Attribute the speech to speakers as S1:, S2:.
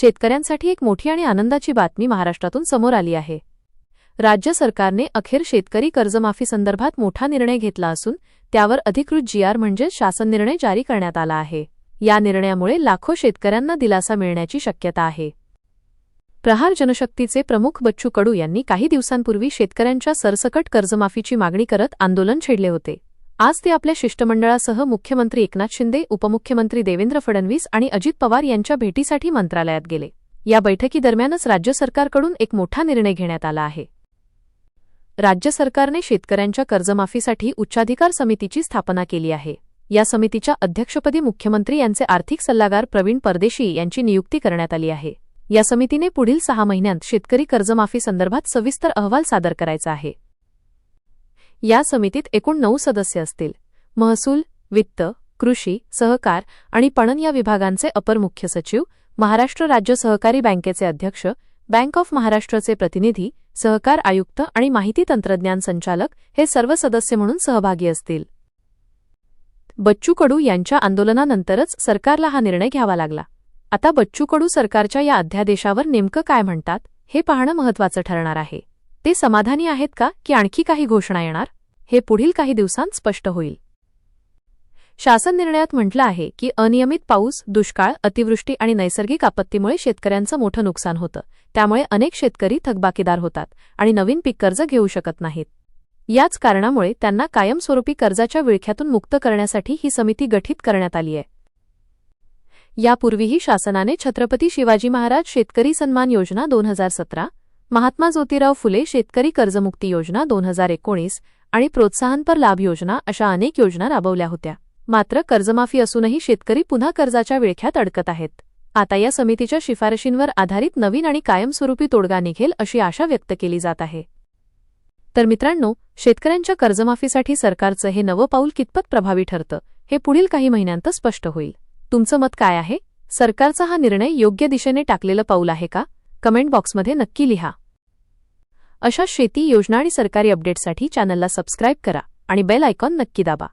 S1: शेतकऱ्यांसाठी एक मोठी आणि आनंदाची बातमी महाराष्ट्रातून समोर आली आहे. राज्य सरकारने अखेर शेतकरी कर्जमाफी संदर्भात मोठा निर्णय घेतला असून त्यावर अधिकृत जीआर म्हणजे शासन निर्णय जारी करण्यात आला आहे. या निर्णयामुळे लाखो शेतकऱ्यांना दिलासा मिळण्याची शक्यता आहे. प्रहार जनशक्तीचे प्रमुख बच्चू कडू यांनी काही दिवसांपूर्वी शेतकऱ्यांच्या सरसकट कर्जमाफीची मागणी करत आंदोलन छेडले होते. आज ते आपल्या शिष्टमंडळासह मुख्यमंत्री एकनाथ शिंदे उपमुख्यमंत्री देवेंद्र फडणवीस आणि अजित पवार यांच्या भेटीसाठी मंत्रालयात गेले. या बैठकीदरम्यानच राज्य सरकारकडून एक मोठा निर्णय घेण्यात आला आहे. राज्य सरकारने शेतकऱ्यांच्या कर्जमाफीसाठी उच्चाधिकार समितीची स्थापना केली आहे. या समितीच्या अध्यक्षपदी मुख्यमंत्री यांचे आर्थिक सल्लागार प्रवीण परदेशी यांची नियुक्ती करण्यात आली आहे. या समितीने पुढील सहा महिन्यांत शेतकरी कर्जमाफी संदर्भात सविस्तर अहवाल सादर करायचा आहे. या समितीत एकूण नऊ सदस्य असतील. महसूल वित्त कृषी सहकार आणि पणन या विभागांचे अपर मुख्य सचिव महाराष्ट्र राज्य सहकारी बँकेचे अध्यक्ष बँक ऑफ महाराष्ट्रचे प्रतिनिधी सहकार आयुक्त आणि माहिती तंत्रज्ञान संचालक हे सर्व सदस्य म्हणून सहभागी असतील. बच्चू कडू यांच्या आंदोलनानंतरच सरकारला हा निर्णय घ्यावा लागला. आता बच्चू कडू सरकारच्या या अध्यादेशावर नेमकं काय म्हणतात हे पाहणं महत्वाचं ठरणार आहे. ते समाधानी आहेत का की आणखी काही घोषणा येणार? हे पुढील काही दिवसांत स्पष्ट होईल. शासन निर्णयात म्हटलं आहे की अनियमित पाऊस दुष्काळ अतिवृष्टी आणि नैसर्गिक आपत्तीमुळे शेतकऱ्यांचं मोठं नुकसान होतं. त्यामुळे अनेक शेतकरी थकबाकीदार होतात आणि नवीन पीक कर्ज घेऊ शकत नाहीत. याच कारणामुळे त्यांना कायमस्वरूपी कर्जाच्या विळख्यातून मुक्त करण्यासाठी ही समिती गठीत करण्यात आली आहे. यापूर्वीही शासनाने छत्रपती शिवाजी महाराज शेतकरी सन्मान योजना दोन हजार सतरा महात्मा ज्योतिराव फुले शेतकरी कर्जमुक्ती योजना दोन हजार एकोणीस आणि प्रोत्साहनपर लाभ योजना अशा अनेक योजना राबवल्या होत्या. मात्र कर्जमाफी असूनही शेतकरी पुन्हा कर्जाच्या विळख्यात अडकत आहेत. आता या समितीच्या शिफारशींवर आधारित नवीन आणि कायमस्वरूपी तोडगा निघेल अशी आशा व्यक्त केली जात आहे. तर मित्रांनो शेतकऱ्यांच्या कर्जमाफीसाठी सरकारचं हे नवं पाऊल कितपत प्रभावी ठरतं हे पुढील काही महिन्यांत स्पष्ट होईल. तुमचं मत काय आहे? सरकारचा हा निर्णय योग्य दिशेने टाकलेलं पाऊल आहे का? कमेंट बॉक्समध्ये नक्की लिहा. अशा शेती योजना आणि सरकारी अपडेट्ससाठी चॅनलला सबस्क्राईब करा आणि बेल आयकॉन नक्की दाबा.